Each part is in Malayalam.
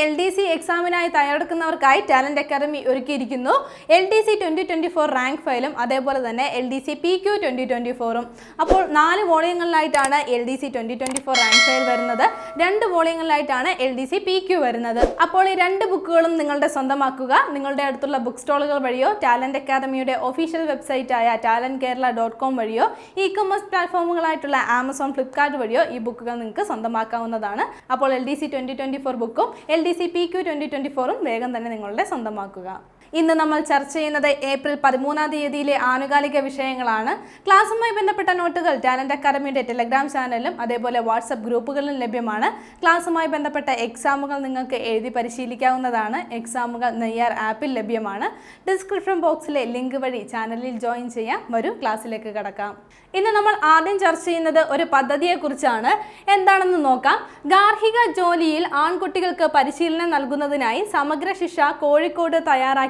എൽ ഡി സി എക്സാമിനായി തയ്യാറെടുക്കുന്നവർക്കായി ടാലന്റ് അക്കാദമി ഒരുക്കിയിരിക്കുന്നു. L D C twenty twenty four rank ഫയലും അതേപോലെ തന്നെ L D C P Q twenty twenty ഫോറും അപ്പോൾ നാല് വോളിയങ്ങളിലായിട്ടാണ് L D C twenty twenty four rank file വരുന്നത്. രണ്ട് വോളിയങ്ങളിലായിട്ടാണ് L D C P Q വരുന്നത്. അപ്പോൾ ഈ രണ്ട് ബുക്കുകളും നിങ്ങളുടെ സ്വന്തമാക്കുക. നിങ്ങളുടെ അടുത്തുള്ള ബുക്ക് സ്റ്റോളുകൾ വഴിയോ ടാലന്റ് അക്കാദമിയുടെ ഒഫീഷ്യൽ വെബ്സൈറ്റായ ടാലന്റ് കേരള ഡോട്ട് കോം വഴിയോ ഇ കൊമേഴ്സ് പ്ലാറ്റ്ഫോമുകളായിട്ടുള്ള ആമസോൺ ഫ്ലിപ്കാർട്ട് വഴിയോ ഈ ബുക്കുകൾ നിങ്ങൾക്ക് സ്വന്തമാക്കാവുന്നതാണ്. അപ്പോൾ L D C twenty twenty four ബുക്കും L D C P Q twenty twenty ഫോറും വേഗം തന്നെ നിങ്ങളുടെ സ്വന്തമാക്കുക. ഇന്ന് നമ്മൾ ചർച്ച ചെയ്യുന്നത് ഏപ്രിൽ പതിമൂന്നാം തീയതിയിലെ ആനുകാലിക വിഷയങ്ങളാണ്. ക്ലാസ്സുമായി ബന്ധപ്പെട്ട നോട്ടുകൾ ടാലന്റ് അക്കാദമിയുടെ ടെലഗ്രാം ചാനലിലും അതേപോലെ വാട്സപ്പ് ഗ്രൂപ്പുകളിലും ലഭ്യമാണ്. ക്ലാസ്സുമായി ബന്ധപ്പെട്ട എക്സാമുകൾ നിങ്ങൾക്ക് എഴുതി പരിശീലിക്കാവുന്നതാണ്. എക്സാമുകൾ നെയ്യാർ ആപ്പിൽ ലഭ്യമാണ്. ഡിസ്ക്രിപ്ഷൻ ബോക്സിലെ ലിങ്ക് വഴി ചാനലിൽ ജോയിൻ ചെയ്യാം. വരൂ ക്ലാസ്സിലേക്ക് കടക്കാം. ഇന്ന് നമ്മൾ ആദ്യം ചർച്ച ചെയ്യുന്നത് ഒരു പദ്ധതിയെക്കുറിച്ചാണ്. എന്താണെന്ന് നോക്കാം. ഗാർഹിക ജോലിയിൽ ആൺകുട്ടികൾക്ക് പരിശീലനം നൽകുന്നതിനായി സമഗ്ര ശിക്ഷ കോഴിക്കോട്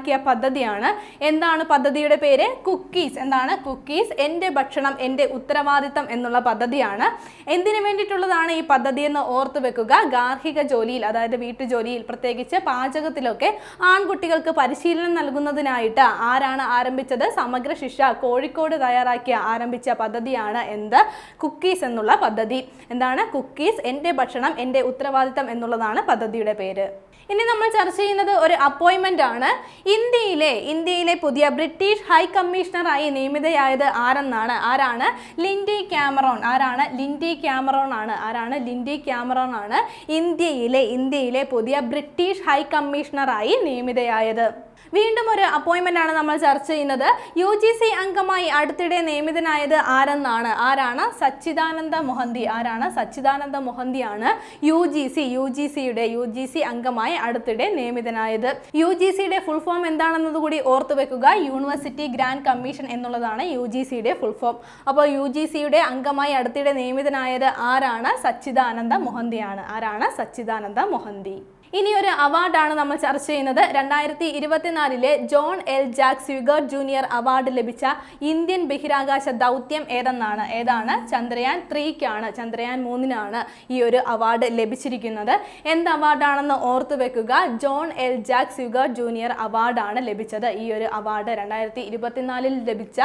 തയ്യാറാക്കിയ പദ്ധതിയാണ്. എന്താണ് പദ്ധതിയുടെ പേര്? കുക്കീസ്. എന്താണ്? കുക്കീസ്. എന്റെ ഭക്ഷണം എന്റെ ഉത്തരവാദിത്തം എന്നുള്ള പദ്ധതിയാണ്. എന്തിനു വേണ്ടിയിട്ടുള്ളതാണ് ഈ പദ്ധതി എന്ന് ഓർത്തു വെക്കുക? ഗാർഹിക ജോലിയിൽ അതായത് വീട്ടുജോലിയിൽ പ്രത്യേകിച്ച് പാചകത്തിലൊക്കെ ആൺകുട്ടികൾക്ക് പരിശീലനം നൽകുന്നതിനായിട്ട് ആരാണ് ആരംഭിച്ചത്? സമഗ്ര ശിക്ഷ കോഴിക്കോട് തയ്യാറാക്കിയ ആരംഭിച്ച പദ്ധതിയാണ് എന്ത്? കുക്കീസ് എന്നുള്ള പദ്ധതി. എന്താണ്? കുക്കീസ് എന്റെ ഭക്ഷണം എന്റെ ഉത്തരവാദിത്തം എന്നുള്ളതാണ് പദ്ധതിയുടെ പേര്. ഇനി നമ്മൾ ചർച്ച ചെയ്യുന്നത് ഒരു അപ്പോയിൻമെന്റ് ആണ്. ഇന്ത്യയിലെ ഇന്ത്യയിലെ പുതിയ ബ്രിട്ടീഷ് ഹൈ കമ്മീഷണറായി നിയമിതയായത് ആരെന്നാണ്? ആരാണ്? Lindy Cameron. ആരാണ്? ലിൻഡി ക്യാമറോൺ ആണ്. ആരാണ്? ലിൻഡി ക്യാമറോൺ ആണ് ഇന്ത്യയിലെ ഇന്ത്യയിലെ പുതിയ ബ്രിട്ടീഷ് ഹൈ കമ്മീഷണറായി നിയമിതയായത്. വീണ്ടും ഒരു അപ്പോയിൻമെന്റ് ആണ് നമ്മൾ ചർച്ച ചെയ്യുന്നത്. യു ജി സി അംഗമായി അടുത്തിടെ നിയമിതനായത് ആരെന്നാണ്? ആരാണ്? സച്ചിദാനന്ദ മൊഹന്തി. ആരാണ്? Sachidananda മൊഹന്തിയാണ് U G C U G സിയുടെ യു ജി സി അംഗമായി അടുത്തിടെ നിയമിതനായത്. യു ജി സിയുടെ ഫുൾ ഫോം എന്താണെന്നത് കൂടി ഓർത്തു വെക്കുക. യൂണിവേഴ്സിറ്റി ഗ്രാൻഡ് കമ്മീഷൻ എന്നുള്ളതാണ് യു ജി സിയുടെ ഫുൾ ഫോം അപ്പോൾ യു ജി സിയുടെ അംഗമായി അടുത്തിടെ നിയമിതനായത് ആരാണ്? സച്ചിദാനന്ദ മൊഹന്തിയാണ്. ആരാണ്? സച്ചിദാനന്ദ മൊഹന്തി. ഇനി ഒരു അവാർഡാണ് നമ്മൾ ചർച്ച ചെയ്യുന്നത്. രണ്ടായിരത്തി ഇരുപത്തിനാലിലെ ജോൺ എൽ ജാക്ക് സ്വിഗർ ജൂനിയർ അവാർഡ് ലഭിച്ച ഇന്ത്യൻ ബഹിരാകാശ ദൗത്യം ഏതെന്നാണ്? ഏതാണ്? ചന്ദ്രയാൻ ത്രീക്കാണ്. ചന്ദ്രയാൻ മൂന്നിനാണ് ഈ ഒരു അവാർഡ് ലഭിച്ചിരിക്കുന്നത്. എന്ത് അവാർഡാണെന്ന് ഓർത്തു വെക്കുക. ജോൺ എൽ ജാക്ക് സ്വിഗർ ജൂനിയർ അവാർഡാണ് ലഭിച്ചത് ഈ ഒരു അവാർഡ്. രണ്ടായിരത്തി ഇരുപത്തിനാലിൽ ലഭിച്ച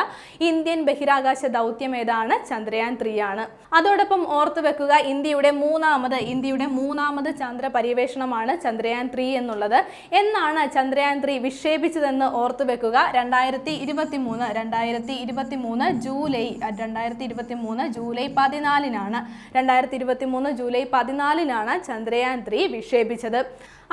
ഇന്ത്യൻ ബഹിരാകാശ ദൗത്യം ഏതാണ്? ചന്ദ്രയാൻ ത്രീ ആണ് അതോടൊപ്പം ഓർത്തു വെക്കുക ഇന്ത്യയുടെ മൂന്നാമത് ഇന്ത്യയുടെ മൂന്നാമത് ചന്ദ്ര പര്യവേഷണമാണ് ചന്ദ്രയാൻ ത്രീ എന്നുള്ളത്. എന്നാണ് ചന്ദ്രയാൻ ത്രീ വിക്ഷേപിച്ചതെന്ന് ഓർത്തു വെക്കുക. രണ്ടായിരത്തി ഇരുപത്തി മൂന്ന് രണ്ടായിരത്തി ഇരുപത്തി മൂന്ന് ജൂലൈ രണ്ടായിരത്തി ഇരുപത്തി മൂന്ന് ജൂലൈ പതിനാലിനാണ്. രണ്ടായിരത്തി ഇരുപത്തി മൂന്ന് ജൂലൈ പതിനാലിനാണ് ചന്ദ്രയാൻ ത്രീ വിക്ഷേപിച്ചത്.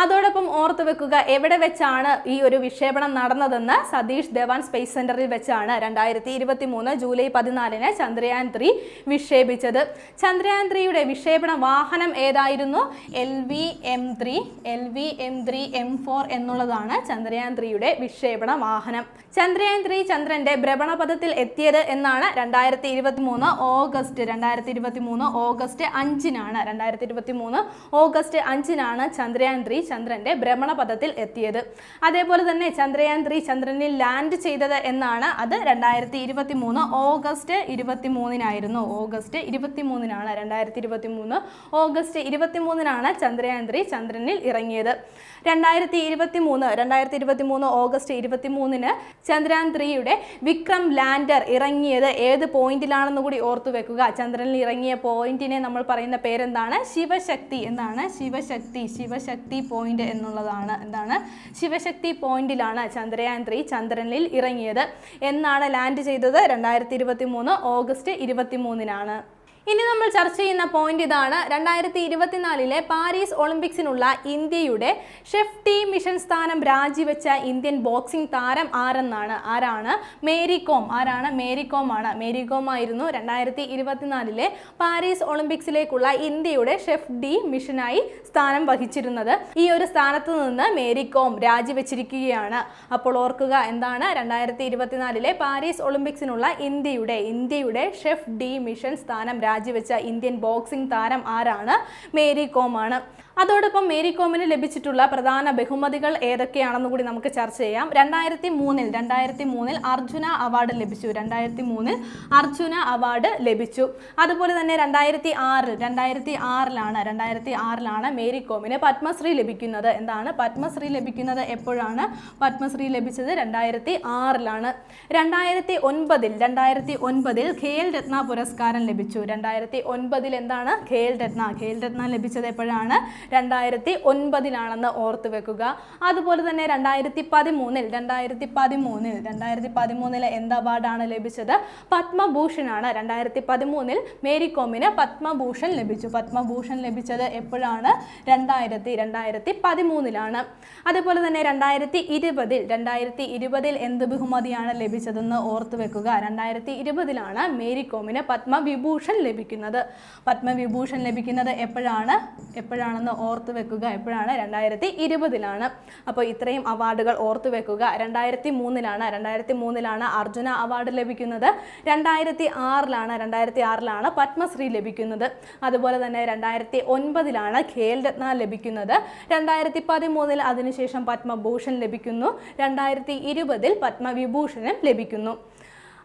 അതോടൊപ്പം ഓർത്തു വെക്കുക എവിടെ വെച്ചാണ് ഈ ഒരു വിക്ഷേപണം നടന്നതെന്ന് സതീഷ് ധവാൻ സ്പേസ് സെന്ററിൽ വെച്ചാണ് രണ്ടായിരത്തി ഇരുപത്തി മൂന്ന് ജൂലൈ പതിനാലിന് ചന്ദ്രയാൻ ത്രീ വിക്ഷേപിച്ചത്. ചന്ദ്രയാൻ ത്രീയുടെ വിക്ഷേപണ വാഹനം ഏതായിരുന്നു? L V M three. L V M three M four എന്നുള്ളതാണ് ചന്ദ്രയാൻ ത്രീയുടെ വിക്ഷേപണ വാഹനം. ചന്ദ്രയാൻ ത്രീ ചന്ദ്രന്റെ ഭ്രമണപഥത്തിൽ എത്തിയത് എന്നാണ് രണ്ടായിരത്തി ഇരുപത്തി മൂന്ന് ഓഗസ്റ്റ്. രണ്ടായിരത്തി ഇരുപത്തി മൂന്ന് ഓഗസ്റ്റ് അഞ്ചിനാണ്. രണ്ടായിരത്തി ഇരുപത്തി മൂന്ന് ഓഗസ്റ്റ് അഞ്ചിനാണ് ചന്ദ്രയാൻ ത്രീ ചന്ദ്രന്റെ ഭ്രമണപഥത്തിൽ എത്തിയത്. അതേപോലെ തന്നെ ചന്ദ്രയാൻ ത്രീ ചന്ദ്രനിൽ ലാൻഡ് ചെയ്തത് എന്നാണ് അത് രണ്ടായിരത്തി ഇരുപത്തി മൂന്ന് ഓഗസ്റ്റ് ഇരുപത്തി മൂന്നിനായിരുന്നു ഓഗസ്റ്റ് ഇരുപത്തി മൂന്നിനാണ് രണ്ടായിരത്തി ഇരുപത്തി മൂന്ന് ഓഗസ്റ്റ് ഇരുപത്തി മൂന്നിനാണ് ചന്ദ്രയാൻ ത്രീ ചന്ദ്രനിൽ ഇറങ്ങിയത്. രണ്ടായിരത്തി ഇരുപത്തി മൂന്ന് രണ്ടായിരത്തി ഇരുപത്തി മൂന്ന് ഓഗസ്റ്റ് ഇരുപത്തി മൂന്നിന് ചന്ദ്രയാൻ ത്രീയുടെ വിക്രം ലാൻഡർ ഇറങ്ങിയത് ഏത് പോയിന്റിലാണെന്ന് കൂടി ഓർത്തു വെക്കുക. ചന്ദ്രനിൽ ഇറങ്ങിയ പോയിന്റിനെ നമ്മൾ പറയുന്ന പേരെന്താണ്? ശിവശക്തി എന്നാണ്. ശിവശക്തി ശിവശക്തി പോയിന്റ് എന്നുള്ളതാണ്. എന്താണ്? ശിവശക്തി പോയിന്റിലാണ് ചന്ദ്രയാൻ ത്രീ ചന്ദ്രനിൽ ഇറങ്ങിയത്. എന്നാണ് ലാൻഡ് ചെയ്തത്. രണ്ടായിരത്തി ഇരുപത്തി മൂന്ന് ഓഗസ്റ്റ് ഇരുപത്തി മൂന്നിനാണ് ഇനി നമ്മൾ ചർച്ച ചെയ്യുന്ന പോയിന്റ് ഇതാണ്. രണ്ടായിരത്തി ഇരുപത്തിനാലിലെ പാരീസ് ഒളിമ്പിക്സിനുള്ള ഇന്ത്യയുടെ ഷെഫ് ടീം മിഷൻ സ്ഥാനം രാജിവെച്ച ഇന്ത്യൻ ബോക്സിംഗ് താരം ആരെന്നാണ്? ആരാണ്? മേരി കോം. ആരാണ്? മേരി കോം ആണ്. മേരി കോം ആയിരുന്നു രണ്ടായിരത്തി ഇരുപത്തിനാലിലെ പാരീസ് ഒളിമ്പിക്സിലേക്കുള്ള ഇന്ത്യയുടെ ഷെഫ് ഡി മിഷനായി സ്ഥാനം വഹിച്ചിരുന്നത്. ഈ ഒരു സ്ഥാനത്ത് നിന്ന് മേരി കോം രാജിവെച്ചിരിക്കുകയാണ്. അപ്പോൾ ഓർക്കുക എന്താണ്? രണ്ടായിരത്തി ഇരുപത്തിനാലിലെ പാരീസ് ഒളിമ്പിക്സിനുള്ള ഇന്ത്യയുടെ ഇന്ത്യയുടെ ഷെഫ് ഡി മിഷൻ സ്ഥാനം രാജിവെച്ച ഇന്ത്യൻ ബോക്സിംഗ് താരം ആരാണ്? മേരി കോം ആണ്. അതോടൊപ്പം മേരി കോമിന് ലഭിച്ചിട്ടുള്ള പ്രധാന ബഹുമതികൾ ഏതൊക്കെയാണെന്ന് കൂടി നമുക്ക് ചർച്ച ചെയ്യാം. രണ്ടായിരത്തി മൂന്നിൽ രണ്ടായിരത്തി മൂന്നിൽ അർജുന അവാർഡ് ലഭിച്ചു. രണ്ടായിരത്തി മൂന്നിൽ അർജുന അവാർഡ് ലഭിച്ചു. അതുപോലെ തന്നെ രണ്ടായിരത്തി ആറിൽ രണ്ടായിരത്തി ആറിലാണ് രണ്ടായിരത്തി ആറിലാണ് മേരി കോമിന് പത്മശ്രീ ലഭിക്കുന്നത്. എന്താണ്? പത്മശ്രീ ലഭിക്കുന്നത് എപ്പോഴാണ്? പത്മശ്രീ ലഭിച്ചത് രണ്ടായിരത്തി ആറിലാണ് രണ്ടായിരത്തി ഒൻപതിൽ രണ്ടായിരത്തി ഒൻപതിൽ ഖേൽ രത്ന പുരസ്കാരം ലഭിച്ചു. രണ്ടായിരത്തി ഒൻപതിൽ എന്താണ് ഖേൽ രത്ന. ഖേൽ രത്ന ലഭിച്ചത് എപ്പോഴാണ്? രണ്ടായിരത്തി ഒൻപതിലാണെന്ന് ഓർത്തു വെക്കുക. അതുപോലെ തന്നെ രണ്ടായിരത്തി പതിമൂന്നിൽ രണ്ടായിരത്തി പതിമൂന്നിൽ രണ്ടായിരത്തി പതിമൂന്നിൽ എന്ത് അവാർഡാണ് ലഭിച്ചത്? പത്മഭൂഷണാണ്. രണ്ടായിരത്തി പതിമൂന്നിൽ മേരി കോമിന് പത്മഭൂഷൺ ലഭിച്ചു. പത്മഭൂഷൺ ലഭിച്ചത് എപ്പോഴാണ്? രണ്ടായിരത്തി രണ്ടായിരത്തി പതിമൂന്നിലാണ് അതുപോലെ തന്നെ രണ്ടായിരത്തി ഇരുപതിൽ രണ്ടായിരത്തി ഇരുപതിൽ എന്ത് ബഹുമതിയാണ് ലഭിച്ചതെന്ന് ഓർത്തു വെക്കുക. രണ്ടായിരത്തി ഇരുപതിലാണ് മേരി കോമിന് പത്മവിഭൂഷൺ ലഭിക്കുന്നത്. പത്മവിഭൂഷൺ ലഭിക്കുന്നത് എപ്പോഴാണ്? എപ്പോഴാണെന്ന് ഓർത്ത് വെക്കുക. എപ്പോഴാണ്? രണ്ടായിരത്തി ഇരുപതിലാണ് അപ്പോൾ ഇത്രയും അവാർഡുകൾ ഓർത്ത് വെക്കുക. രണ്ടായിരത്തി മൂന്നിലാണ് രണ്ടായിരത്തി മൂന്നിലാണ് അർജുന അവാർഡ് ലഭിക്കുന്നത്. രണ്ടായിരത്തി ആറിലാണ് രണ്ടായിരത്തി ആറിലാണ് പത്മശ്രീ ലഭിക്കുന്നത്. അതുപോലെ തന്നെ രണ്ടായിരത്തി ഒൻപതിലാണ് ഖേൽ രത്ന ലഭിക്കുന്നത്. രണ്ടായിരത്തി പതിമൂന്നിൽ അതിനുശേഷം പത്മഭൂഷൺ ലഭിക്കുന്നു. രണ്ടായിരത്തി ഇരുപതിൽ പത്മവിഭൂഷണം ലഭിക്കുന്നു.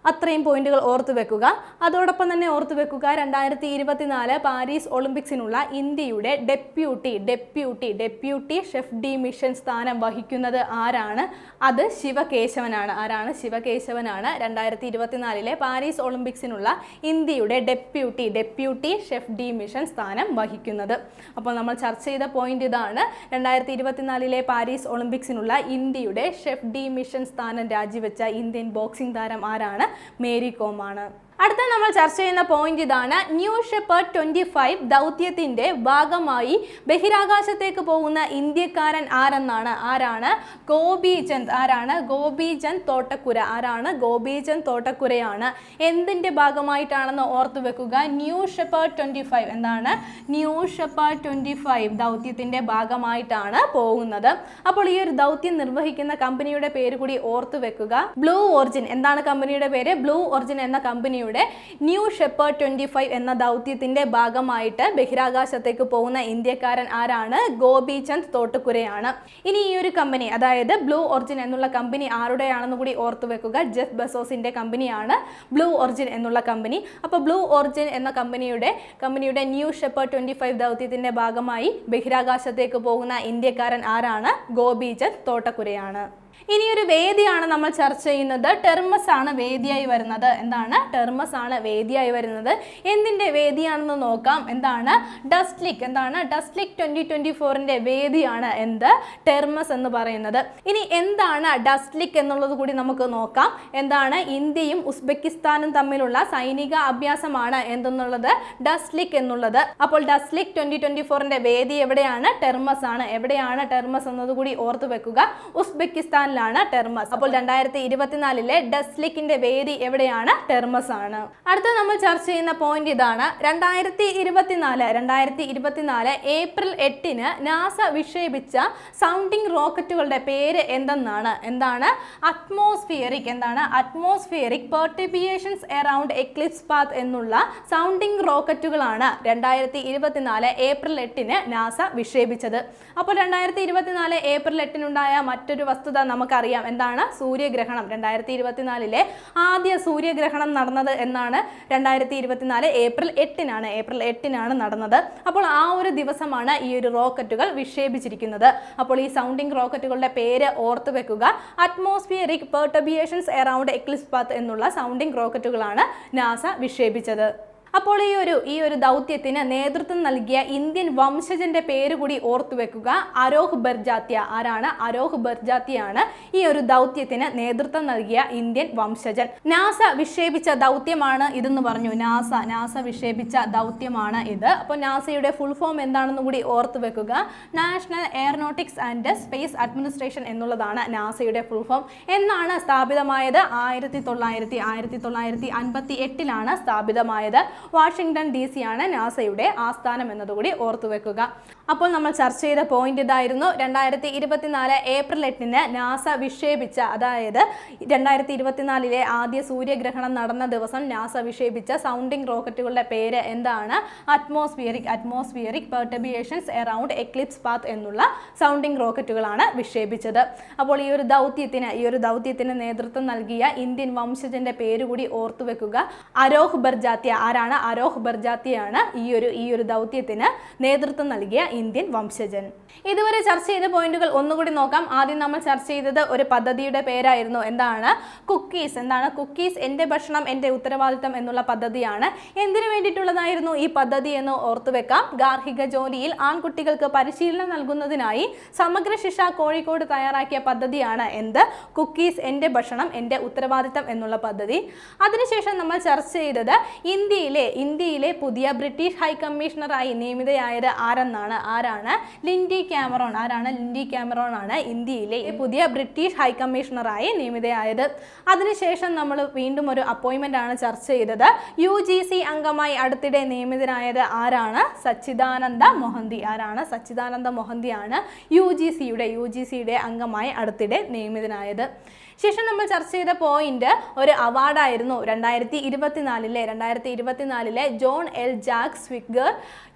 അത്രയും പോയിന്റുകൾ ഓർത്തു വെക്കുക. അതോടൊപ്പം തന്നെ ഓർത്തു വെക്കുക രണ്ടായിരത്തി ഇരുപത്തിനാല് പാരീസ് ഒളിമ്പിക്സിനുള്ള ഇന്ത്യയുടെ deputy deputy deputy chef de mission സ്ഥാനം വഹിക്കുന്നത് ആരാണ്? അത് ശിവകേശവനാണ്. ആരാണ് ശിവകേശവനാണ്? രണ്ടായിരത്തി ഇരുപത്തിനാലിലെ പാരീസ് ഒളിമ്പിക്സിനുള്ള ഇന്ത്യയുടെ deputy deputy chef de mission സ്ഥാനം വഹിക്കുന്നത്. അപ്പോൾ നമ്മൾ ചർച്ച ചെയ്ത പോയിന്റ് ഇതാണ്. രണ്ടായിരത്തി ഇരുപത്തിനാലിലെ പാരീസ് ഒളിമ്പിക്സിനുള്ള ഇന്ത്യയുടെ ഷെഫ് ഡി മിഷൻ സ്ഥാനം രാജിവെച്ച ഇന്ത്യൻ ബോക്സിംഗ് താരം ആരാണ്? മേരി കോമാണ് അടുത്ത നമ്മൾ ചർച്ച ചെയ്യുന്ന പോയിന്റ് ഇതാണ്. ന്യൂ ഷെപ്പർ ട്വന്റി ഫൈവ് ദൗത്യത്തിന്റെ ഭാഗമായി ബഹിരാകാശത്തേക്ക് പോകുന്ന ഇന്ത്യക്കാരൻ ആരെന്നാണ്? ആരാണ്? ഗോപീചന്ദ്. ആരാണ്? ഗോപീചന്ദ് തോട്ടക്കുര. ആരാണ്? ഗോപീചന്ദ് തോട്ടക്കുരയാണ്. എന്തിന്റെ ഭാഗമായിട്ടാണെന്ന് ഓർത്തു വെക്കുക. ന്യൂ ഷെപ്പർ ട്വന്റി ഫൈവ് എന്താണ്? ന്യൂ ഷെപ്പർ ട്വന്റി ഫൈവ് ദൗത്യത്തിന്റെ ഭാഗമായിട്ടാണ് പോകുന്നത്. അപ്പോൾ ഈ ഒരു ദൗത്യം നിർവഹിക്കുന്ന കമ്പനിയുടെ പേര് കൂടി ഓർത്തു വെക്കുക. ബ്ലൂ ഓറിജിൻ എന്താണ് കമ്പനിയുടെ പേര്? ബ്ലൂ ഓറിജിൻ എന്ന കമ്പനിയുടെ ന്യൂ ഷെപ്പർ ട്വന്റി ഫൈവ് എന്ന ദൗത്യത്തിന്റെ ഭാഗമായിട്ട് ബഹിരാകാശത്തേക്ക് പോകുന്ന ഇന്ത്യക്കാരൻ ആരാണ്? ഗോപിചന്ദ് തോട്ടുകുരയാണ്. ഇനി ഈ ഒരു കമ്പനി അതായത് ബ്ലൂ ഒറിജിൻ എന്നുള്ള കമ്പനി ആരുടെയാണെന്ന് കൂടി ഓർത്തു വെക്കുക. ജെഫ് ബസോസിന്റെ കമ്പനിയാണ് ബ്ലൂ ഒറിജിൻ എന്നുള്ള കമ്പനി അപ്പോൾ ബ്ലൂ ഒറിജിൻ എന്ന കമ്പനിയുടെ കമ്പനിയുടെ ന്യൂ ഷെപ്പർ ട്വന്റി ഫൈവ് ദൗത്യത്തിന്റെ ഭാഗമായി ബഹിരാകാശത്തേക്ക് പോകുന്ന ഇന്ത്യക്കാരൻ ആരാണ്? ഗോപിചന്ദ് തോട്ടക്കുരയാണ് ഇനിയൊരു വേദിയാണ് നമ്മൾ ചർച്ച ചെയ്യുന്നത്. ടെർമസ് ആണ് വേദിയായി വരുന്നത്. എന്താണ്? ടെർമസ് ആണ് വേദിയായി വരുന്നത്. എന്തിന്റെ വേദിയാണെന്ന് നോക്കാം. എന്താണ്? ഡസ്റ്റ്ലിക് എന്താണ്? ഡസ്റ്റ്ലിക് ട്വന്റി ട്വന്റി ഫോറിന്റെ വേദിയാണ് എന്ത്? ടെർമസ് എന്ന് പറയുന്നത്. ഇനി എന്താണ് ഡസ്റ്റ്ലിക് എന്നുള്ളത് കൂടി നമുക്ക് നോക്കാം. എന്താണ്? ഇന്ത്യയും ഉസ്ബെക്കിസ്ഥാനും തമ്മിലുള്ള സൈനിക അഭ്യാസമാണ് എന്തെന്നുള്ളത്? ഡസ്റ്റ്ലിക് എന്നുള്ളത്. അപ്പോൾ ഡസ്റ്റ്ലിക് ട്വന്റി ട്വന്റി ഫോറിന്റെ വേദി എവിടെയാണ്? ടെർമസ് ആണ്. എവിടെയാണ് ടെർമസ് എന്നത് കൂടി ഓർത്തു വെക്കുക. ഉസ്ബെക്കിസ്ഥാനിലാണ് ടെർമസ്. അപ്പോൾ രണ്ടായിരത്തി ഇരുപത്തിനാലിലെ ഡസ്ലിക്കിന്റെ വേദി എവിടെയാണ്? ടെർമസ് ആണ് അടുത്ത നമ്മൾ ചർച്ച ചെയ്യുന്ന പോയിന്റ് ഇതാണ്. രണ്ടായിരത്തി ഇരുപത്തിനാല് രണ്ടായിരത്തി ഇരുപത്തിനാല് ഏപ്രിൽ എട്ടിന് നാസ വിക്ഷേപിച്ച സൗണ്ടിങ് റോക്കറ്റുകളുടെ പേര് എന്തെന്നാണ്? എന്താണ്? അറ്റ്മോസ്ഫിയറിക് എന്താണ്? Atmospheric perturbations around eclipse path എന്നുള്ള സൗണ്ടിങ് റോക്കറ്റുകളാണ് രണ്ടായിരത്തി ഇരുപത്തിനാല് ഏപ്രിൽ എട്ടിന് നാസ വിക്ഷേപിച്ചത്. അപ്പോൾ രണ്ടായിരത്തി ഇരുപത്തിനാല് ഏപ്രിൽ എട്ടിനുണ്ടായ മറ്റൊരു വസ്തുത നമുക്കറിയാം എന്താണ് സൂര്യഗ്രഹണം രണ്ടായിരത്തി ഇരുപത്തിനാലിലെ ആദ്യ സൂര്യഗ്രഹണം നടന്നത് എന്നാണ് രണ്ടായിരത്തി ഇരുപത്തിനാല് ഏപ്രിൽ എട്ടിനാണ്. ഏപ്രിൽ എട്ടിനാണ് നടന്നത്. അപ്പോൾ ആ ഒരു ദിവസമാണ് ഈ ഒരു റോക്കറ്റുകൾ വിക്ഷേപിച്ചിരിക്കുന്നത്. അപ്പോൾ ഈ സൗണ്ടിങ് റോക്കറ്റുകളുടെ പേര് ഓർത്തു വെക്കുക. Atmospheric perturbations around eclipse path എന്നുള്ള സൗണ്ടിങ് റോക്കറ്റുകളാണ് നാസ വിക്ഷേപിച്ചത്. അപ്പോൾ ഈ ഒരു ഈ ഒരു ദൗത്യത്തിന് നേതൃത്വം നൽകിയ ഇന്ത്യൻ വംശജന്റെ പേര് കൂടി ഓർത്തു വെക്കുക. അരോഹ് ബർജാത്യ ആരാണ്? അരോഹ് ബർജാത്യാണ് ഈ ഒരു ദൗത്യത്തിന് നേതൃത്വം നൽകിയ ഇന്ത്യൻ വംശജൻ. നാസ വിക്ഷേപിച്ച ദൗത്യമാണ് ഇതെന്ന് പറഞ്ഞു. നാസ നാസ വിക്ഷേപിച്ച ദൗത്യമാണ് ഇത്. അപ്പോൾ നാസയുടെ ഫുൾ ഫോം എന്താണെന്ന് കൂടി ഓർത്തു വെക്കുക. National aeronautics and space administration എന്നുള്ളതാണ് നാസയുടെ ഫുൾ ഫോം എന്നാണ് സ്ഥാപിതമായത്? ആയിരത്തി തൊള്ളായിരത്തി ആയിരത്തി തൊള്ളായിരത്തി അൻപത്തി എട്ടിലാണ് സ്ഥാപിതമായത്. വാഷിംഗ്ടൺ ഡി സി ആണ് നാസയുടെ ആസ്ഥാനം എന്നതുകൂടി ഓർത്തു വെക്കുക. അപ്പോൾ നമ്മൾ ചർച്ച ചെയ്ത പോയിന്റ് ഇതായിരുന്നു. രണ്ടായിരത്തി ഇരുപത്തിനാല് ഏപ്രിൽ എട്ടിന് നാസ വിക്ഷേപിച്ച അതായത് രണ്ടായിരത്തി ഇരുപത്തിനാലിലെ ആദ്യ സൂര്യഗ്രഹണം നടന്ന ദിവസം നാസ വിക്ഷേപിച്ച സൗണ്ടിങ് റോക്കറ്റുകളുടെ പേര് എന്താണ്? Atmospheric atmospheric perturbations around eclipse path എന്നുള്ള സൗണ്ടിങ് റോക്കറ്റുകളാണ് വിക്ഷേപിച്ചത്. അപ്പോൾ ഈ ഒരു ദൗത്യത്തിന് ഈ ഒരു ദൗത്യത്തിന് നേതൃത്വം നൽകിയ ഇന്ത്യൻ വംശജന്റെ പേരുകൂടി ഓർത്തുവെക്കുക ഓർത്തു വെക്കുക. അരോഹ് ബർജാത്യ ആരാണ്? അരോഹ് ബർജാത്തിയാണ് ഈ ഒരു ഈ ഒരു ദൗത്യത്തിന് നേതൃത്വം നൽകിയ ഇന്ത്യൻ വംശജൻ. ഇതുവരെ ചർച്ച ചെയ്ത പോയിന്റുകൾ ഒന്നുകൂടി നോക്കാം. ആദ്യം നമ്മൾ ചർച്ച ചെയ്തത് ഒരു പദ്ധതിയുടെ പേരായിരുന്നു. എന്താണ്? കുക്കീസ്. എന്താണ്? കുക്കീസ് എന്റെ ഭക്ഷണം എന്റെ ഉത്തരവാദിത്തം എന്നുള്ള പദ്ധതിയാണ്. എന്തിനു വേണ്ടിയിട്ടുള്ളതായിരുന്നു ഈ പദ്ധതി എന്ന് ഓർത്തുവെക്കാം ഗാർഹിക ജോലിയിൽ ആൺകുട്ടികൾക്ക് പരിശീലനം നൽകുന്നതിനായി സമഗ്ര ശിക്ഷ കോഴിക്കോട് തയ്യാറാക്കിയ പദ്ധതിയാണ് എന്ത്? കുക്കീസ് എന്റെ ഭക്ഷണം എന്റെ ഉത്തരവാദിത്തം എന്നുള്ള പദ്ധതി. അതിനുശേഷം നമ്മൾ ചർച്ച ചെയ്തത് ഇന്ത്യയിലെ ഇന്ത്യയിലെ പുതിയ ബ്രിട്ടീഷ് ഹൈക്കമ്മീഷണറായി നിയമിതയായത് ആരെന്നാണ്? ആരാണ്? Lindy Cameron. ആരാണ് ലിൻഡി ക്യാമറോൺ ആണ് ഇന്ത്യയിലെ പുതിയ ബ്രിട്ടീഷ് ഹൈക്കമ്മീഷണറായി നിയമിതയായത്? അതിനുശേഷം നമ്മൾ വീണ്ടും ഒരു അപ്പോയിൻമെന്റ് ആണ് ചർച്ച ചെയ്തത്. യു ജി സി അംഗമായി അടുത്തിടെ നിയമിതനായത് ആരാണ്? സച്ചിദാനന്ദ മൊഹന്തി. ആരാണ്? സച്ചിദാനന്ദ മൊഹന്തിയാണ് യു ജി സിയുടെ യു ജി സിയുടെ അംഗമായി അടുത്തിടെ നിയമിതനായത്. ശേഷം നമ്മൾ ചർച്ച ചെയ്ത പോയിന്റ് ഒരു അവാർഡായിരുന്നു രണ്ടായിരത്തി ഇരുപത്തിനാലിലെ രണ്ടായിരത്തി ഇരുപത്തിനാലിലെ ജോൺ എൽ ജാക്ക് സ്വിഗർ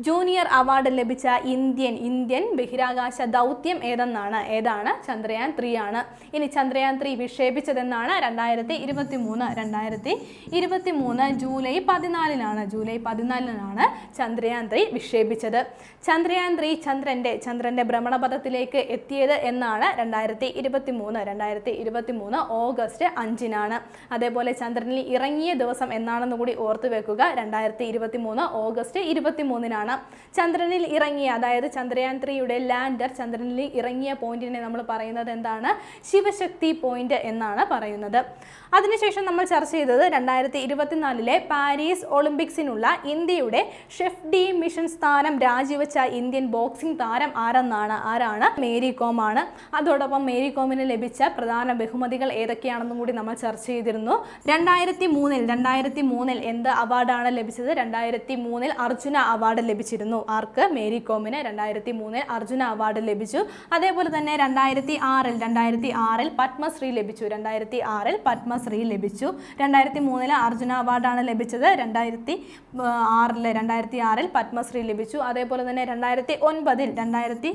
ജൂനിയർ അവാർഡ് ലഭിച്ച ഇന്ത്യൻ ഇന്ത്യൻ ബഹിരാകാശ ദൗത്യം ഏതെന്നാണ്? ഏതാണ്? ചന്ദ്രയാൻ ത്രീ ആണ്. ഇനി ചന്ദ്രയാൻ ത്രീ വിക്ഷേപിച്ചതെന്നാണ് രണ്ടായിരത്തി ഇരുപത്തി മൂന്ന് രണ്ടായിരത്തി ഇരുപത്തി മൂന്ന് ജൂലൈ പതിനാലിനാണ് ജൂലൈ പതിനാലിനാണ് ചന്ദ്രയാൻ ത്രീ വിക്ഷേപിച്ചത്. ചന്ദ്രയാൻ ത്രീ ചന്ദ്രന്റെ ചന്ദ്രന്റെ ഭ്രമണപഥത്തിലേക്ക് എത്തിയത് എന്നാണ് രണ്ടായിരത്തി ഇരുപത്തി മൂന്ന് രണ്ടായിരത്തി ഇരുപത്തി മൂന്ന് ഓഗസ്റ്റ് അഞ്ചിനാണ്. അതേപോലെ ചന്ദ്രനിൽ ഇറങ്ങിയ ദിവസം എന്നാണെന്ന് കൂടി ഓർത്തു വെക്കുക. രണ്ടായിരത്തി ഇരുപത്തി മൂന്ന് ഓഗസ്റ്റ് ഇരുപത്തി മൂന്നിനാണ് ചന്ദ്രനിൽ ഇറങ്ങിയ അതായത് ചന്ദ്രയാൻ ത്രീയുടെ ലാൻഡർ ചന്ദ്രനിൽ ഇറങ്ങിയ പോയിന്റിനെ നമ്മൾ പറയുന്നത് എന്താണ്? ശിവശക്തി പോയിന്റ് എന്നാണ് പറയുന്നത്. അതിനുശേഷം നമ്മൾ ചർച്ച ചെയ്തത് രണ്ടായിരത്തി ഇരുപത്തിനാലിലെ പാരീസ് ഒളിമ്പിക്സിനുള്ള ഇന്ത്യയുടെ ഷെഫ് ഡി മിഷൻ സ്ഥാനം രാജിവെച്ച ഇന്ത്യൻ ബോക്സിംഗ് താരം ആരെന്നാണ്? ആരാണ്? മേരി കോം ആണ് അതോടൊപ്പം മേരി കോമിന് ലഭിച്ച പ്രധാന ബഹുമതികൾ ഏതൊക്കെയാണെന്നും കൂടി നമ്മൾ ചർച്ച ചെയ്തിരുന്നു. രണ്ടായിരത്തി മൂന്നിൽ രണ്ടായിരത്തി മൂന്നിൽ എന്ത് അവാർഡാണ് ലഭിച്ചത്? രണ്ടായിരത്തി മൂന്നിൽ അർജുന അവാർഡ് ലഭിച്ചിരുന്നു. ആർക്ക്? മേരി കോമിന് രണ്ടായിരത്തി മൂന്നിൽ അർജുന അവാർഡ് ലഭിച്ചു. അതേപോലെ തന്നെ രണ്ടായിരത്തി ആറിൽ രണ്ടായിരത്തി ആറിൽ പത്മശ്രീ ലഭിച്ചു. രണ്ടായിരത്തി ആറിൽ പത്മശ്രീ ലഭിച്ചു. രണ്ടായിരത്തി മൂന്നിൽ അർജുന അവാർഡാണ് ലഭിച്ചത്. രണ്ടായിരത്തി ആറിൽ രണ്ടായിരത്തി ആറിൽ പത്മശ്രീ ലഭിച്ചു. അതേപോലെ തന്നെ രണ്ടായിരത്തി ഒൻപതിൽ രണ്ടായിരത്തി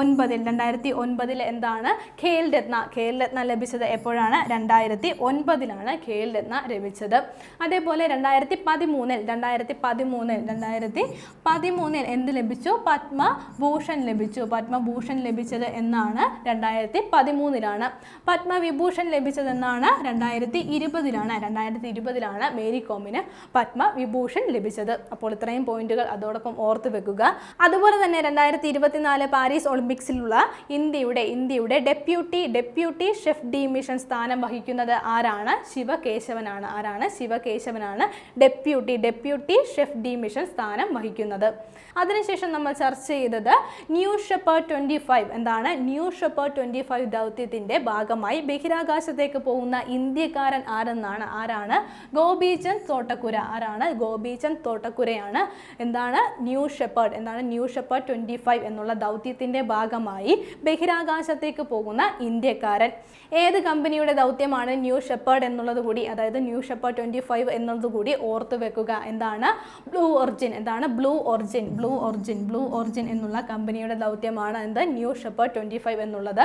ഒൻപതിൽ രണ്ടായിരത്തി ഒൻപതിൽ എന്താണ് ഖേൽ രത്ന? ഖേൽ രത്ന ലഭിച്ചത് എപ്പോഴാണ്? രണ്ടായിരത്തി ഒൻപതിലാണ് ഖേൽ രത്ന ലഭിച്ചത്. അതേപോലെ രണ്ടായിരത്തി പതിമൂന്നിൽ രണ്ടായിരത്തി പതിമൂന്നിൽ രണ്ടായിരത്തി പതിമൂന്നിൽ എന്ത് ലഭിച്ചു? പത്മഭൂഷൺ ലഭിച്ചു. പത്മഭൂഷൺ ലഭിച്ചത് എന്നാണ് രണ്ടായിരത്തി പതിമൂന്നിലാണ്. പത്മവിഭൂഷൺ ലഭിച്ചത് എന്നാണ് രണ്ടായിരത്തി ഇരുപതിലാണ്. രണ്ടായിരത്തി ഇരുപതിലാണ് മേരി കോമിന് പത്മവിഭൂഷൺ ലഭിച്ചത്. അപ്പോൾ ഇത്രയും പോയിന്റുകൾ അതോടൊപ്പം ഓർത്ത് വെക്കുക. അതുപോലെ തന്നെ രണ്ടായിരത്തി ഇരുപത്തിനാല് പാരീസ് ഒളിമ്പിക്സിലുള്ള ഇന്ത്യയുടെ ഇന്ത്യയുടെ deputy deputy chef de mission സ്ഥാനം വഹിക്കുന്നത് ആരാണ്? ശിവകേശവനാണ്. ആരാണ്? ശിവകേശവനാണ് deputy deputy chef de mission സ്ഥാനം വഹിക്കുന്നത്. അതിനുശേഷം നമ്മൾ ചർച്ച ചെയ്തത് ന്യൂ ഷെപ്പർ ട്വന്റി ഫൈവ്. എന്താണ്? ന്യൂ ഷെപ്പർ ട്വന്റി ഫൈവ് ദൗത്യത്തിന്റെ ഭാഗമായി ബഹിരാകാശത്തേക്ക് പോകുന്ന ഇന്ത്യക്കാരൻ ആരെന്നാണ്? ആരാണ്? ഗോപീചന്ദ് തോട്ടക്കുര. ആരാണ്? ഗോപീചന്ദ് തോട്ടക്കുരയാണ്. എന്താണ്? New Shepard. എന്താണ്? ന്യൂ ഷെപ്പേർഡ് ട്വന്റി ഫൈവ് എന്നുള്ള ദൗത്യത്തിന്റെ ഭാഗമായി ബഹിരാകാശത്തേക്ക് പോകുന്ന ഇന്ത്യക്കാരൻ. ഏത് കമ്പനിയുടെ ദൗത്യമാണ് ന്യൂ ഷെപ്പേർഡ് എന്നുള്ളത് കൂടി അതായത് ന്യൂ ഷെപ്പേർഡ് ട്വന്റി ഫൈവ് എന്നുള്ളത് കൂടി ഓർത്ത് വെക്കുക. എന്താണ്? Blue Origin. എന്താണ്? Blue Origin. Blue Origin. Blue Origin എന്നുള്ള കമ്പനിയുടെ ദൗത്യമാണ് എന്ത്? ന്യൂ ഷെപ്പേർഡ് ട്വന്റി ഫൈവ് എന്നുള്ളത്.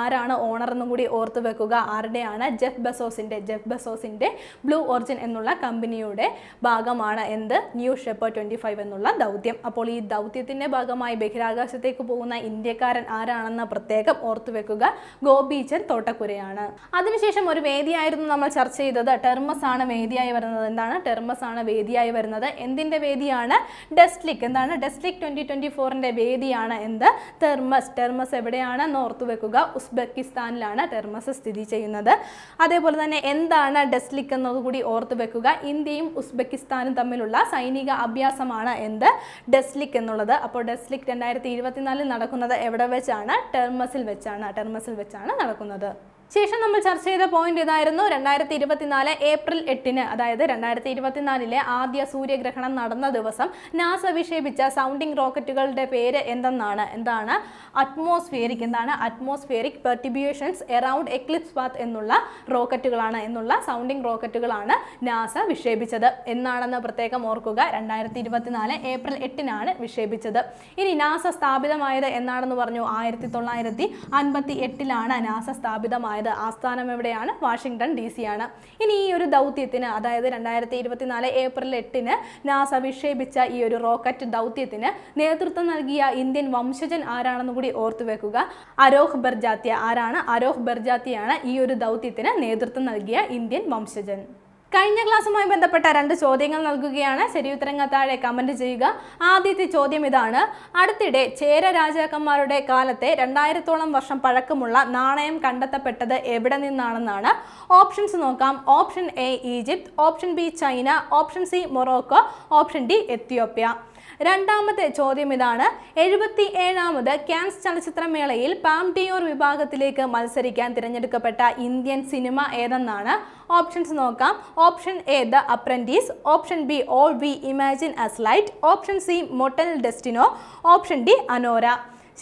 ആരാണ് ഓണർ എന്നും കൂടി ഓർത്ത് വെക്കുക. ആരുടെയാണ്? ജെഫ് ബെസോസിന്റെ ജെഫ് ബെസോസിന്റെ ബ്ലൂ ഒറിജിൻ എന്നുള്ള കമ്പനിയുടെ ഭാഗമാണ് എന്ത്? ന്യൂ ഷെപ്പേർഡ് ട്വന്റി ഫൈവ് എന്നുള്ള ദൗത്യം. അപ്പോൾ ഈ ദൗത്യത്തിന്റെ ഭാഗമായി ബഹിരാകാശത്തേക്ക് പോകുന്ന ഇന്ത്യക്കാരൻ ആരാണെന്ന് പ്രത്യേകം ഓർത്തുവെക്കുക ഗോപീചൻ തോട്ടക്കുരയാണ്. അതിനുശേഷം ഒരു വേദിയായിരുന്നു നമ്മൾ ചർച്ച ചെയ്തത്. ടെർമസ് ആണ് വേദിയായി വരുന്നത്. എന്താണ്? ടെർമസ് ആണ് വേദിയായി വരുന്നത്. എന്തിന്റെ വേദിയാണ്? ഡെസ്ലിക്. എന്താണ്? ഡെസ്ലിക് ട്വന്റി ട്വന്റി ഫോറിന്റെ വേദിയാണ് എന്ത്? ടെർമസ്. ടെർമസ് എവിടെയാണ്? ഓർത്തു വെക്കുക. ഉസ്ബെക്കിസ്ഥാനിലാണ് ടെർമസ് സ്ഥിതി ചെയ്യുന്നത്. അതേപോലെ തന്നെ എന്താണ് ഡെസ്ലിക് എന്നതുകൂടി ഓർത്തു വെക്കുക. ഇന്ത്യയും ഉസ്ബെക്കിസ്ഥാനും തമ്മിലുള്ള സൈനിക അഭ്യാസമാണ് എന്ത്? ഡെസ്ലിക് എന്നുള്ളത്. അപ്പോൾ ഡെസ്ലിക് രണ്ടായിരത്തി ഇരുപത്തിനാലിൽ നടക്കുന്നത് എവിടെ വെച്ചാണ്? ടെർമസിൽ വെച്ചാണ് ടെർമസിൽ വെച്ചാണ് നടക്കുന്നത്. ശേഷം നമ്മൾ ചർച്ച ചെയ്ത പോയിന്റ് ഇതായിരുന്നു രണ്ടായിരത്തി ഇരുപത്തിനാല് ഏപ്രിൽ എട്ടിന് അതായത് രണ്ടായിരത്തി ഇരുപത്തിനാലിലെ ആദ്യ സൂര്യഗ്രഹണം നടന്ന ദിവസം. നാസ വിക്ഷേപിച്ച സൗണ്ടിങ് റോക്കറ്റുകളുടെ പേര് എന്തെന്നാണ്? എന്താണ്? അറ്റ്മോസ്ഫിയറിക് എന്താണ്? Atmospheric perturbations around eclipse path എന്നുള്ള റോക്കറ്റുകളാണ് എന്നുള്ള സൗണ്ടിങ് റോക്കറ്റുകളാണ് നാസ വിക്ഷേപിച്ചത്. എന്നാണെന്ന് പ്രത്യേകം ഓർക്കുക രണ്ടായിരത്തി ഇരുപത്തിനാല് ഏപ്രിൽ എട്ടിനാണ് വിക്ഷേപിച്ചത്. ഇനി നാസ സ്ഥാപിതമായത് എന്നാണെന്ന് പറഞ്ഞു ആയിരത്തി തൊള്ളായിരത്തി അൻപത്തി എട്ടിലാണ് നാസ സ്ഥാപിതമായത്. ആസ്ഥാനം എവിടെയാണ്? വാഷിങ്ടൺ ഡി സി ആണ് ഇനി ഈ ഒരു ദൗത്യത്തിന് അതായത് രണ്ടായിരത്തി ഇരുപത്തിനാല് ഏപ്രിൽ എട്ടിന് നാസ വിക്ഷേപിച്ച ഈ ഒരു റോക്കറ്റ് ദൗത്യത്തിന് നേതൃത്വം നൽകിയ ഇന്ത്യൻ വംശജൻ ആരാണെന്ന് കൂടി ഓർത്തു വെക്കുക. അരോഹ് ബർജാത്യ ആരാണ്? അരോഹ് ബർജാത്യയാണ് ഈ ഒരു ദൗത്യത്തിന് നേതൃത്വം നൽകിയ ഇന്ത്യൻ വംശജൻ. കഴിഞ്ഞ ക്ലാസ്സുമായി ബന്ധപ്പെട്ട രണ്ട് ചോദ്യങ്ങൾ നൽകുകയാണ്. ശരിയുത്തരങ്ങൾ താഴെ കമന്റ് ചെയ്യുക. ആദ്യത്തെ ചോദ്യം ഇതാണ്. അടുത്തിടെ ചേര രാജാക്കന്മാരുടെ കാലത്തെ രണ്ടായിരത്തോളം വർഷം പഴക്കമുള്ള നാണയം കണ്ടെത്തപ്പെട്ടത് എവിടെ നിന്നാണെന്നാണ്. ഓപ്ഷൻസ് നോക്കാം. Option A Egypt option B China option C Morocco option D Ethiopia രണ്ടാമത്തെ ചോദ്യം ഇതാണ്. എഴുപത്തി ഏഴാമത് ക്യാൻസ് ചലച്ചിത്രമേളയിൽ പാം ഡിയോർ വിഭാഗത്തിലേക്ക് മത്സരിക്കാൻ തിരഞ്ഞെടുക്കപ്പെട്ട ഇന്ത്യൻ സിനിമ ഏതെന്നാണ്? ഓപ്ഷൻസ് നോക്കാം. Option A the apprentice. Option B all we imagine as light. Option C Motel Destino. Option D Anora.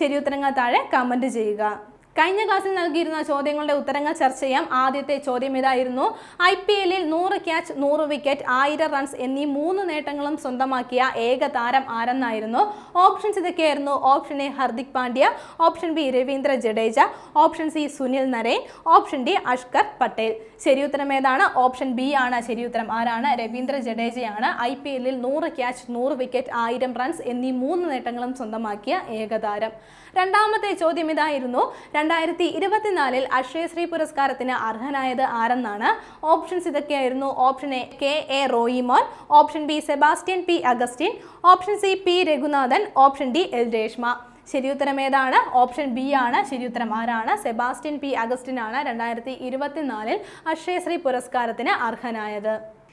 ശരി ഉത്തരങ്ങൾ താഴെ കമന്റ് ചെയ്യുക. കഴിഞ്ഞ ക്ലാസ്സിൽ നൽകിയിരുന്ന ചോദ്യങ്ങളുടെ ഉത്തരങ്ങൾ ചർച്ച ചെയ്യാം. ആദ്യത്തെ ചോദ്യം ഇതായിരുന്നു. ഐ പി എല്ലിൽ നൂറ് ക്യാച്ച് നൂറ് വിക്കറ്റ് ആയിരം റൺസ് എന്നീ മൂന്ന് നേട്ടങ്ങളും സ്വന്തമാക്കിയ ഏക താരം ആരെന്നായിരുന്നു? ഓപ്ഷൻസ് ഇതൊക്കെയായിരുന്നു option A Hardik Pandya option B Ravindra Jadeja option C Sunil Narine option D Ashkar Patel. ശരി ഉത്തരം ഏതാണ്? ഓപ്ഷൻ ബി ആണ്. ശരി ഉത്തരം ആരാണ്? രവീന്ദ്ര ജഡേജയാണ്. ഐ പി എല്ലിൽ നൂറ് ക്യാച്ച് നൂറ് വിക്കറ്റ് ആയിരം റൺസ് എന്നീ മൂന്ന് നേട്ടങ്ങളും സ്വന്തമാക്കിയ ഏകതാരം രണ്ടാമത്തെ ചോദ്യം ഇതായിരുന്നു. രണ്ടായിരത്തി ഇരുപത്തിനാലിൽ അക്ഷയശ്രീ പുരസ്കാരത്തിന് അർഹനായത് ആരെന്നാണ്? ഓപ്ഷൻസ് ഇതൊക്കെയായിരുന്നു. Option A K A Roymon option B Sebastian P Augustine option C P Raghunathan option D L Reshma. ശരിയുത്തരം ഏതാണ്? ഓപ്ഷൻ ബി ആണ്. ശരിയുത്തരം ആരാണ്? സെബാസ്റ്റ്യൻ പി അഗസ്റ്റിൻ ആണ് രണ്ടായിരത്തി ഇരുപത്തിനാലിൽ അക്ഷയശ്രീ പുരസ്കാരത്തിന് അർഹനായത്.